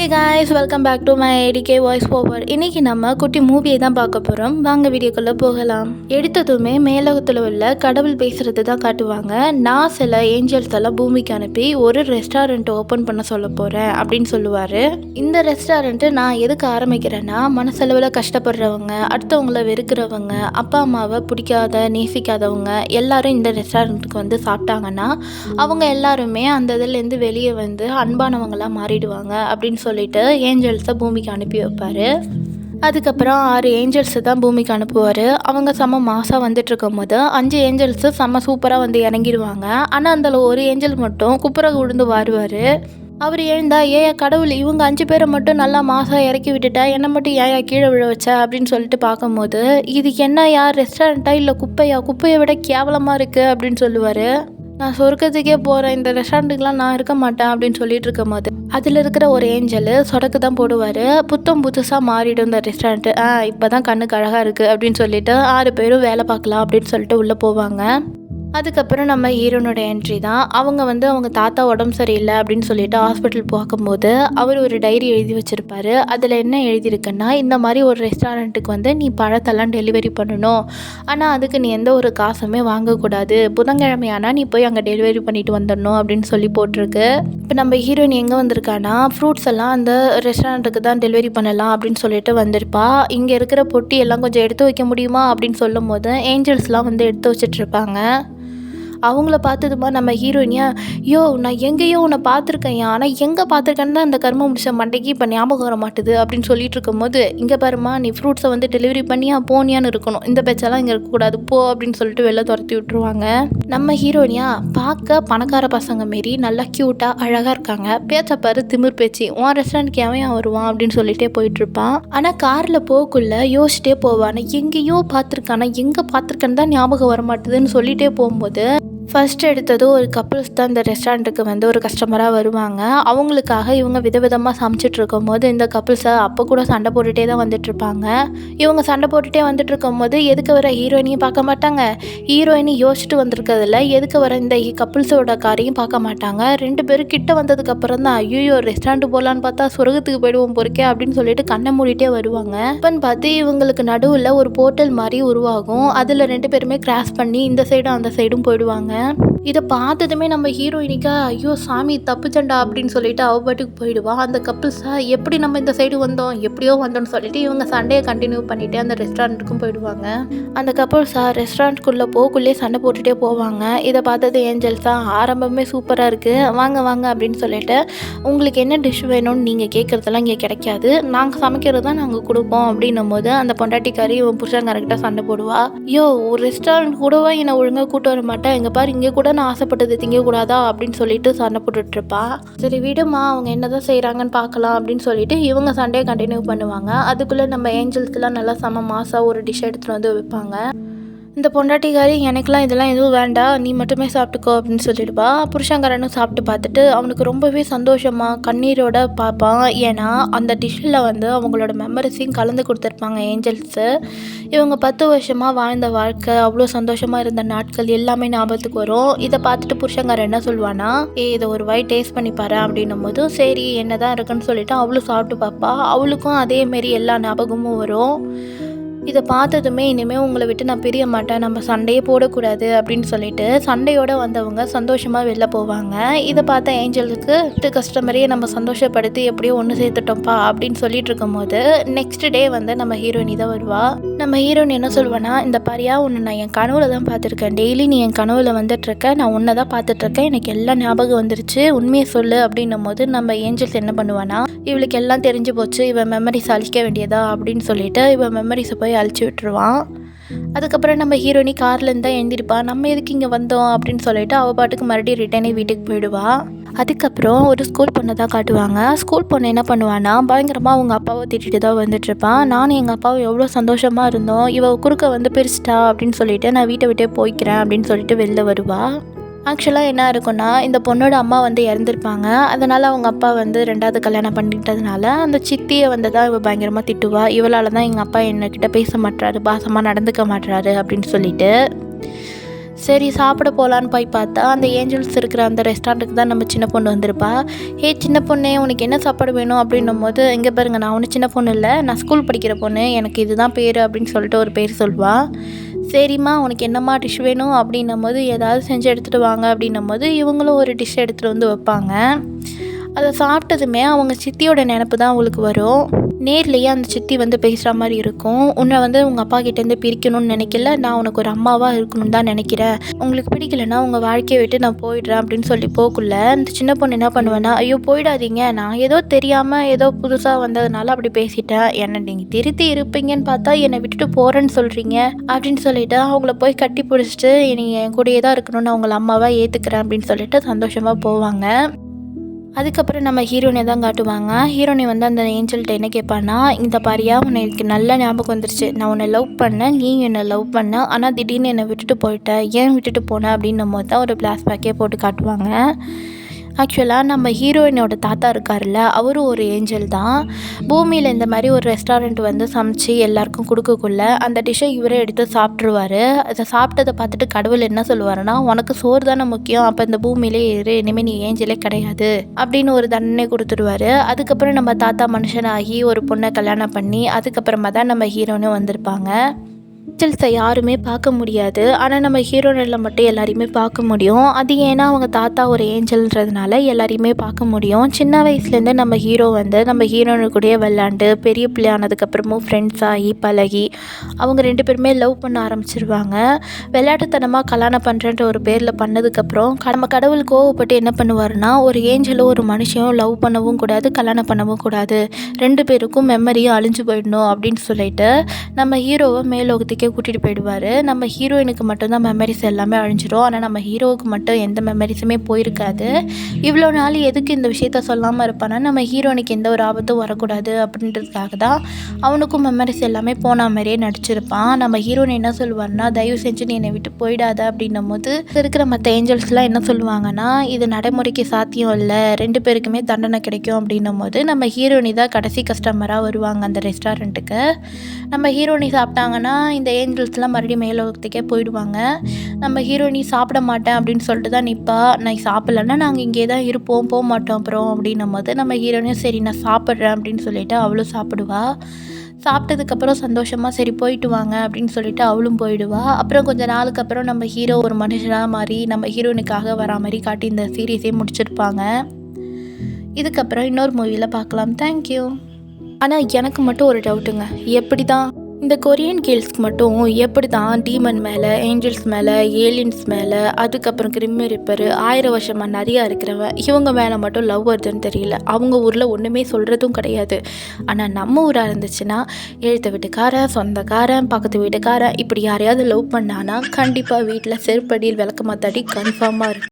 Hey guys welcome back to my ATK voice over இன்னைக்கு நம்ம குட்டி மூவியை தான் பார்க்க போகிறோம் வாங்க வீடியோக்குள்ளே போகலாம். எடுத்ததுமே மேலோகத்தில் உள்ள கடவுள் பேசுகிறது தான் காட்டுவாங்க. நான் சில ஏஞ்சல்ஸ் எல்லாம் பூமிக்கு அனுப்பி ஒரு ரெஸ்டாரண்ட் ஓப்பன் பண்ண சொல்ல போகிறேன் அப்படின்னு சொல்லுவார். இந்த ரெஸ்டாரண்ட்டு நான் எதுக்கு ஆரம்பிக்கிறேன்னா மனசளவில் கஷ்டப்படுறவங்க அடுத்தவங்கள வெறுக்கிறவங்க அப்பா அம்மாவை பிடிக்காத நேசிக்காதவங்க எல்லாரும் இந்த ரெஸ்டாரண்ட்டுக்கு வந்து சாப்பிட்டாங்கன்னா அவங்க எல்லாருமே அந்த இதுலேருந்து வெளியே வந்து அன்பானவங்களாக மாறிடுவாங்க அப்படின்னு சொல்லிட்டு ஏஞ்சல்ஸை பூமிக்கு அனுப்பி வைப்பார். அதுக்கப்புறம் ஆறு ஏஞ்சல்ஸு தான் பூமிக்கு அனுப்புவார். அவங்க செம்ம மாசாக வந்துட்டு இருக்கும்போது அஞ்சு ஏஞ்சல்ஸு செம்ம சூப்பராக வந்து இறங்கிடுவாங்க ஆனால் அந்த ஒரு ஏஞ்சல் மட்டும் குப்புற விழுந்து வாருவார். அவர் எழுந்தா ஏயா கடவுள் இவங்க அஞ்சு பேரை மட்டும் நல்லா மாசா இறக்கி விட்டுட்டா என்னை மட்டும் ஏயா கீழே விழ வச்ச? அப்படின்னு சொல்லிட்டு பார்க்கும்போது இது என்ன யார் ரெஸ்டாரண்ட்டா இல்லை குப்பையா? குப்பையை விட கேவலமாக இருக்குது அப்படின்னு சொல்லுவார். நான் சொர்க்கத்துக்கே போகிறேன் இந்த ரெஸ்டாரண்ட்டுக்கெலாம் நான் இருக்க மாட்டேன் அப்படின்னு சொல்லிட்டு இருக்கும் போது அதில் இருக்கிற ஒரு ஏஞ்சல் சொடக்கு தான் போடுவார். புத்தம் புதுசாக மாறிடும் இந்த ரெஸ்டாரண்ட்டு ஆ இப்போ தான் கண்ணுக்கு அழகாக இருக்குது அப்படின்னு சொல்லிட்டு ஆறு பேரும் வேலை பார்க்கலாம் அப்படின்னு சொல்லிட்டு உள்ளே போவாங்க. அதுக்கப்புறம் நம்ம ஹீரோனோட என்ட்ரி தான். அவங்க வந்து அவங்க தாத்தா உடம்பு சரியில்லை அப்படின்னு சொல்லிட்டு ஹாஸ்பிட்டல் பார்க்கும்போது அவர் ஒரு டைரி எழுதி வச்சுருப்பாரு. அதில் என்ன எழுதியிருக்குன்னா இந்த மாதிரி ஒரு ரெஸ்டாரண்ட்டுக்கு வந்து நீ பழத்தெல்லாம் டெலிவரி பண்ணணும். ஆனால் அதுக்கு நீ எந்த ஒரு காசுமே வாங்கக்கூடாது. புதன்கிழமையானா நீ போய் அங்கே டெலிவரி பண்ணிட்டு வந்துடணும் அப்படின்னு சொல்லி போட்டிருக்கு. இப்போ நம்ம ஹீரோயின் எங்கே வந்திருக்கானா ஃப்ரூட்ஸ் எல்லாம் அந்த ரெஸ்டாரண்ட்டுக்கு தான் டெலிவரி பண்ணலாம் அப்படின்னு சொல்லிட்டு வந்திருப்பா. இங்கே இருக்கிற பொட்டி எல்லாம் கொஞ்சம் எடுத்து வைக்க முடியுமா அப்படின்னு சொல்லும் போது ஏஞ்சல்ஸ்லாம் வந்து எடுத்து வச்சிட்ருப்பாங்க அவங்கள பார்த்ததுமா நம்ம ஹீரோயினியா யோ நான் எங்கேயோ உன்னை பார்த்துருக்கேன் ஆனால் எங்கே பார்த்துருக்கேன்னு தான் அந்த கர்மம் முடிச்ச மண்டைக்கு இப்போ ஞாபகம் வர மாட்டுது அப்படின்னு சொல்லிட்டு இருக்கும்போது இங்கே பாருமா நீ ஃப்ரூட்ஸை வந்து டெலிவரி பண்ணியா போனியான்னு இருக்கணும். இந்த பேச்செல்லாம் இங்கே இருக்கக்கூடாது. போ அப்படின்னு சொல்லிட்டு வெளில துரத்தி விட்டுருவாங்க. நம்ம ஹீரோயினியா பார்க்க பணக்கார பசங்க மாரி நல்லா க்யூட்டாக அழகாக இருக்காங்க. பேச்சப்பாரு பாரு திமிர் பேச்சு. உன் ரெஸ்டாரண்ட்க்கு எவன் வருவான்? அப்படின்னு சொல்லிட்டே போயிட்டு இருப்பான் ஆனால் காரில் போகக்குள்ள யோசிச்சிட்டே போவான். எங்கேயோ பார்த்துருக்கானா. எங்கே பார்த்துருக்கேன்னு தான் ஞாபகம் வர மாட்டுதுன்னு சொல்லிட்டே போகும்போது ஃபர்ஸ்ட் எடுத்தது ஒரு கப்புள்ஸ் தான் இந்த ரெஸ்டாரண்ட்டுக்கு வந்து ஒரு கஸ்டமராக வருவாங்க. அவங்களுக்காக இவங்க விதவிதமாக சமைச்சிட்டு இருக்கும்போது இந்த கப்புள்ஸை அப்போ கூட சண்டை போட்டுகிட்டே தான் வந்துட்டுருப்பாங்க இவங்க சண்டை போட்டுகிட்டே வந்துட்டு இருக்கும்போது எதுக்கு வர ஹீரோயினையும் பார்க்க மாட்டாங்க. ஹீரோயினி யோசிச்சுட்டு வந்திருக்கிறதுல எதுக்கு வர இந்த கப்புள்ஸோட காரையும் பார்க்க மாட்டாங்க. ரெண்டு பேரும் கிட்ட வந்ததுக்கப்புறம் தான் ஐயோ ரெஸ்டாரண்ட் போகலான்னு பார்த்தா சொர்க்கத்துக்கு போயிடுவோம் பொறுக்கே அப்படின்னு சொல்லிட்டு கண்ணை மூடிட்டே வருவாங்க. இப்போன்னு பார்த்து இவங்களுக்கு நடுவில் ஒரு போர்ட்டல் மாதிரி உருவாகும். அதில் ரெண்டு பேருமே கிராஸ் பண்ணி இந்த சைடும் அந்த சைடும் போயிடுவாங்க. பாருங்கள் இதை பார்த்ததுமே நம்ம ஹீரோயினிக்கா ஐயோ சாமி தப்பு சண்டா அப்படின்னு சொல்லிட்டு அவ பாட்டுக்கு போயிடுவா. அந்த கப்புள்ஸா எப்படி நம்ம இந்த சைடு வந்தோம்? எப்படியோ வந்தோம்னு சொல்லிட்டு இவங்க சண்டையை கண்டினியூ பண்ணிட்டு அந்த ரெஸ்டாரண்ட்டுக்கும் போயிடுவாங்க. அந்த கப்புள்ஸா ரெஸ்டாரண்ட்குள்ளே போக்குள்ளே சண்டை போட்டுட்டே போவாங்க. இதை பார்த்தது ஏஞ்சல்ஸ் தான் ஆரம்பமே சூப்பராக இருக்குது வாங்க வாங்க அப்படின்னு சொல்லிட்டு உங்களுக்கு என்ன டிஷ் வேணும்னு நீங்கள் கேட்குறதெல்லாம் இங்கே கிடைக்காது. நாங்கள் சமைக்கிறது தான் நாங்கள் கொடுப்போம் அப்படின்னும் போது அந்த பொண்டாட்டிக்காரி இவன் கரெக்டாக சண்டை போடுவா. ஐயோ ஒரு ரெஸ்டாரண்ட் கூடவா என்னை ஒழுங்காக கூட்டு வர மாட்டேன் எங்கள் பாரு இங்கே கூட நான் ஆசைப்பட்டது திங்கக்கூடாதா அப்படின்னு சொல்லிட்டு சண்டை போட்டுட்டுருப்பா சரி விடுமா அவங்க என்னதான் செய்கிறாங்கன்னு பார்க்கலாம் அப்படின்னு சொல்லிட்டு இவங்க சண்டையை கண்டினியூ பண்ணுவாங்க. அதுக்குள்ளே நம்ம ஏஞ்சல்ஸ்லாம் நல்லா செம மாசாக ஒரு டிஷ் எடுத்துகிட்டு வந்து வைப்பாங்க. இந்த பொண்டாட்டிக்காரி எனக்கெலாம் இதெல்லாம் எதுவும் வேண்டாம் நீ மட்டுமே சாப்பிட்டுக்கோ அப்படின்னு சொல்லிடுவா. புருஷங்காரனும் சாப்பிட்டு பார்த்துட்டு அவனுக்கு ரொம்பவே சந்தோஷமாக கண்ணீரோட பார்ப்பான். ஏன்னா அந்த டிஷ்ஷில் வந்து அவங்களோட மெமரிஸையும் கலந்து கொடுத்துருப்பாங்க ஏஞ்சல்ஸு. இவங்க பத்து வருஷமாக வாழ்ந்த வாழ்க்கை அவ்வளோ சந்தோஷமாக இருந்த நாட்கள் எல்லாமே ஞாபகத்துக்கு வரும். இதை பார்த்துட்டு புருஷங்காரன் என்ன சொல்லுவானா ஏ இதை ஒரு வாய் டேஸ்ட் பண்ணி பாரு அப்படின்னும் போது சரி என்ன தான் இருக்குன்னு சொல்லிட்டு அவளும் சாப்பிட்டு பார்ப்பா அவளுக்கும் அதேமாரி எல்லா ஞாபகமும் வரும். இதை பார்த்ததுமே இனிமேல் உங்களை விட்டு நான் பிரிய மாட்டேன். நம்ம சண்டையே போடக்கூடாது அப்படின்னு சொல்லிட்டு சண்டையோட வந்தவங்க சந்தோஷமாக வெளில போவாங்க. இதை பார்த்த ஏஞ்சலுக்கு கஸ்டமரையே நம்ம சந்தோஷப்படுத்தி எப்படியோ ஒன்று சேர்த்துட்டோம்ப்பா அப்படின்னு சொல்லிட்டு இருக்கும்போது நெக்ஸ்ட் டே வந்து நம்ம ஹீரோயினி தான் வருவா. நம்ம ஹீரோயின் என்ன சொல்லுவேன்னா இந்த பாரியா ஒன்று நான் என் கனவுல தான் பார்த்துருக்கேன். டெய்லி நீ என் கனவுல வந்துட்டுருக்க. நான் உன்னை தான் பார்த்துட்ருக்கேன் எனக்கு எல்லாம் ஞாபகம் வந்துருச்சு. உண்மையை சொல்லு அப்படின்னும் போது நம்ம ஏஞ்சல்ஸ் என்ன பண்ணுவானா இவளுக்கு எல்லாம் தெரிஞ்சு போச்சு. இவன் மெமரிஸ் அழிக்க வேண்டியதா அப்படின்னு சொல்லிட்டு இவன் மெமரிஸை போய் போய் அழிச்சு விட்டுருவான். அதுக்கப்புறம் நம்ம ஹீரோயினி கார்லேருந்து தான் எழுந்திருப்பா. நம்ம எதுக்கு இங்கே வந்தோம் அப்படின்னு சொல்லிட்டு அவள் பாட்டுக்கு மறுபடியும் ரிட்டர்னே வீட்டுக்கு போயிடுவா. அதுக்கப்புறம் ஒரு ஸ்கூல் பொண்ணை தான் காட்டுவாங்க. ஸ்கூல் பொண்ணு என்ன பண்ணுவான்னா பயங்கரமாக அவங்க அப்பாவை திட்டிட்டு தான் வந்துட்டுருப்பான் நானும் எங்கள் அப்பாவும் எவ்வளோ சந்தோஷமாக இருந்தோம். இவள் குறுக்க வந்து பிரிச்சிட்டா அப்படின்னு சொல்லிட்டு நான் வீட்டை விட்டே போய்க்கிறேன் அப்படின்னு சொல்லிட்டு வெளில வருவாள் ஆக்சுவலாக என்ன இருக்குன்னா இந்த பொண்ணோட அம்மா வந்து இறந்துருப்பாங்க. அதனால் அவங்க அப்பா வந்து ரெண்டாவது கல்யாணம் பண்ணிட்டதுனால அந்த சித்தியை வந்து தான் இவள் பயங்கரமாக திட்டுவா. இவளால் தான் எங்கள் அப்பா என்னக்கிட்ட பேச மாட்டாரு பாசமாக நடந்துக்க மாட்டாரு அப்படின்னு சொல்லிட்டு. சரி சாப்பிட போகலான்னு போய் பார்த்தா அந்த ஏஞ்சல்ஸ் இருக்கிற அந்த ரெஸ்டாரண்ட்டுக்கு தான் நம்ம சின்ன பொண்ணு வந்திருப்பா. ஹே சின்ன பொண்ணே உனக்கு என்ன சாப்பாடு வேணும்? அப்படின்னும் போது இங்கே பாருங்க நான் ஒன்றும் சின்ன பொண்ணு இல்லை நான் ஸ்கூல் படிக்கிற பொண்ணு எனக்கு இதுதான் பேர் அப்படின்னு சொல்லிட்டு ஒரு பேர் சொல்லுவாள் சரிம்மா உனக்கு என்னம்மா டிஷ் வேணும்? அப்படின்னும் போது ஏதாவது செஞ்சு எடுத்துகிட்டு வாங்க. அப்படின்னும் போது இவங்களும் ஒரு டிஷ் எடுத்துகிட்டு வந்து வைப்பாங்க. அதை சாப்பிட்டதுமே அவங்க சித்தியோட நினப்பு தான் அவங்களுக்கு வரும். நேர்லேயே அந்த சித்தி வந்து பேசுகிற மாதிரி இருக்கும். உன்னை வந்து உங்கள் அப்பா கிட்டேருந்து பிரிக்கணும்னு நினைக்கல. நான் உனக்கு ஒரு அம்மாவாக இருக்கணும்னு தான் நினைக்கிறேன். உங்களுக்கு பிடிக்கலன்னா உங்கள் வாழ்க்கையை விட்டு நான் போயிடுறேன் அப்படின்னு சொல்லி போக்குள்ள அந்த சின்ன பொண்ணு என்ன பண்ணுவேன்னா ஐயோ போயிடாதீங்க. நான் ஏதோ தெரியாமல் ஏதோ புதுசாக வந்ததுனால அப்படி பேசிட்டேன். என்னை நீங்கள் திருத்தி இருப்பீங்கன்னு பார்த்தா என்னை விட்டுட்டு போகிறேன்னு சொல்கிறீங்க அப்படின்னு சொல்லிட்டு அவங்கள போய் கட்டி பிடிச்சிட்டு நீங்கள் என் கூடயே தான் இருக்கணும்னு அவங்கள அம்மாவாக ஏற்றுக்கிறேன் அப்படின்னு சொல்லிட்டு சந்தோஷமாக போவாங்க. அதுக்கப்புறம் நம்ம ஹீரோனை தான் காட்டுவாங்க. ஹீரோனி வந்து அந்த ஏஞ்சல்கிட்ட என்ன கேட்பான்னா இந்த பாரியா உனக்கு நல்ல ஞாபகம் வந்துருச்சு. நான் உன்னை லவ் பண்ணேன் நீ என்னை லவ் பண்ண. ஆனால் திடீர்னு என்னை விட்டுட்டு போயிட்ட. ஏன் விட்டுட்டு போனேன் அப்படின்னும் போது தான் ஒரு பேக்கே போட்டு காட்டுவாங்க. ஆக்சுவலாக நம்ம ஹீரோயினோட தாத்தா இருக்கார்ல அவரும் ஒரு ஏஞ்சல் தான். பூமியில் இந்த மாதிரி ஒரு ரெஸ்டாரண்ட் வந்து சமைச்சு எல்லாருக்கும் கொடுக்கக்குள்ள அந்த டிஷ்ஷை இவரே எடுத்து சாப்பிட்ருவாரு அதை சாப்பிட்டதை பார்த்துட்டு கடவுள் என்ன சொல்லுவாருன்னா உனக்கு சோறு தானே முக்கியம் அப்போ இந்த பூமியிலே இரு இனிமேல் நீ ஏஞ்சலே கிடையாது. அப்படின்னு ஒரு தண்டனை கொடுத்துருவாரு. அதுக்கப்புறம் நம்ம தாத்தா மனுஷனாகி ஒரு பொண்ணை கல்யாணம் பண்ணி அதுக்கப்புறமா தான் நம்ம ஹீரோனும் வந்திருப்பாங்க. ஏஞ்சல்ஸை யாருமே பார்க்க முடியாது. ஆனால் நம்ம ஹீரோனில் மட்டும் எல்லாரையுமே பார்க்க முடியும். அது ஏன்னா அவங்க தாத்தா ஒரு ஏஞ்சல்ன்றதுனால எல்லாரையுமே பார்க்க முடியும். சின்ன வயசுலேருந்து நம்ம ஹீரோ வந்து நம்ம ஹீரோனு கூடயே விளாண்டு பெரிய பிள்ளை ஆனதுக்கப்புறமும் ஃப்ரெண்ட்ஸ் ஆகி பழகி அவங்க ரெண்டு பேருமே லவ் பண்ண ஆரம்பிச்சிருவாங்க. விளையாட்டுத்தனமாக கல்யாணம் பண்ணுறன்ற ஒரு பேரில் பண்ணதுக்கப்புறம் நம்ம கடவுள் கோவப்பட்டு என்ன பண்ணுவார்னா ஒரு ஏஞ்சலும் ஒரு மனுஷனும் லவ் பண்ணவும் கூடாது கல்யாணம் பண்ணவும் கூடாது. ரெண்டு பேருக்கும் மெமரியும் அழிஞ்சு போயிடணும் அப்படின்னு சொல்லிட்டு நம்ம ஹீரோவை மேலோகத்துக்கே கூட்டிகிட்டு போயிடுவார். நம்ம ஹீரோயினுக்கு மட்டும்தான் மெமரிஸ் எல்லாமே அழிஞ்சிரும். ஆனால் நம்ம ஹீரோவுக்கு மட்டும் எந்த மெமரிஸுமே போயிருக்காது. இவ்வளோ நாள் எதுக்கு இந்த விஷயத்த சொல்லாமல் இருப்பானா? நம்ம ஹீரோனுக்கு எந்த ஒரு ஆபத்தும் வரக்கூடாது அப்படின்றதுக்காக தான் அவனுக்கும் மெமரிஸ் எல்லாமே போன மாதிரியே நடிச்சிருப்பான். நம்ம ஹீரோயின் என்ன சொல்லுவார்னா தயவு செஞ்சு நீ என்னை விட்டு போயிடாத அப்படின்னும் போது இருக்கிற மற்ற ஏஞ்சல்ஸ்லாம் என்ன சொல்லுவாங்கன்னா இது நடைமுறைக்கு சாத்தியம் இல்லை. ரெண்டு பேருக்குமே தண்டனை கிடைக்கும் அப்படின்னும் போது நம்ம ஹீரோனி தான் கடைசி கஸ்டமராக வருவாங்க அந்த ரெஸ்டாரண்ட்டுக்கு நம்ம ஹீரோனி சாப்பிட்டாங்கன்னா இந்த ஏஞ்சல்ஸ்லாம் மறுபடியும் மேலோகத்துக்கே போயிடுவாங்க. நம்ம ஹீரோயினி சாப்பிட மாட்டேன் அப்படின்னு சொல்லிட்டு தான் நிற்பா நான் சாப்பிட்லன்னா நாங்கள் இங்கே தான் இருப்போம் போக மாட்டோம் அப்புறம் அப்படின்னும் போது நம்ம ஹீரோனையும் சரி நான் சாப்பிட்றேன் அப்படின்னு சொல்லிட்டு அவளும் சாப்பிடுவா. சாப்பிட்டதுக்கப்புறம் சந்தோஷமாக சரி போயிட்டு வாங்க அப்படின்னு சொல்லிட்டு அவளும் போயிடுவா. அப்புறம் கொஞ்சம் நாளுக்கு அப்புறம் நம்ம ஹீரோ ஒரு மனுஷனாக மாதிரி நம்ம ஹீரோனுக்காக வரா மாதிரி காட்டி இந்த சீரீஸே முடிச்சிருப்பாங்க. இதுக்கப்புறம் இன்னொரு மூவியில் பார்க்கலாம் தேங்க்யூ ஆனால் எனக்கு மட்டும் ஒரு டவுட்டுங்க எப்படி தான் இந்த கொரியன் கேர்ள்ஸ்க்கு மட்டும் எப்படி தான் டீமன் மேலே ஏஞ்சல்ஸ் மேலே ஏலியன்ஸ் மேலே அதுக்கப்புறம் கிரிமி ரிப்பர் ஆயிரம் வருஷமாக நிறையா இருக்கிறவன் இவங்க மேலே மட்டும் லவ் வருதுன்னு தெரியல. அவங்க ஊரில் ஒன்றுமே சொல்கிறதும் கிடையாது. ஆனால் நம்ம ஊராக இருந்துச்சுன்னா எழுத்த வீட்டுக்காரன் சொந்தக்காரன் பக்கத்து வீட்டுக்காரன் இப்படி யாரையாவது லவ் பண்ணானா கண்டிப்பாக வீட்டில் செருப்படியில் விளக்க மாத்தாடி கன்ஃபார்மாக இருக்கும்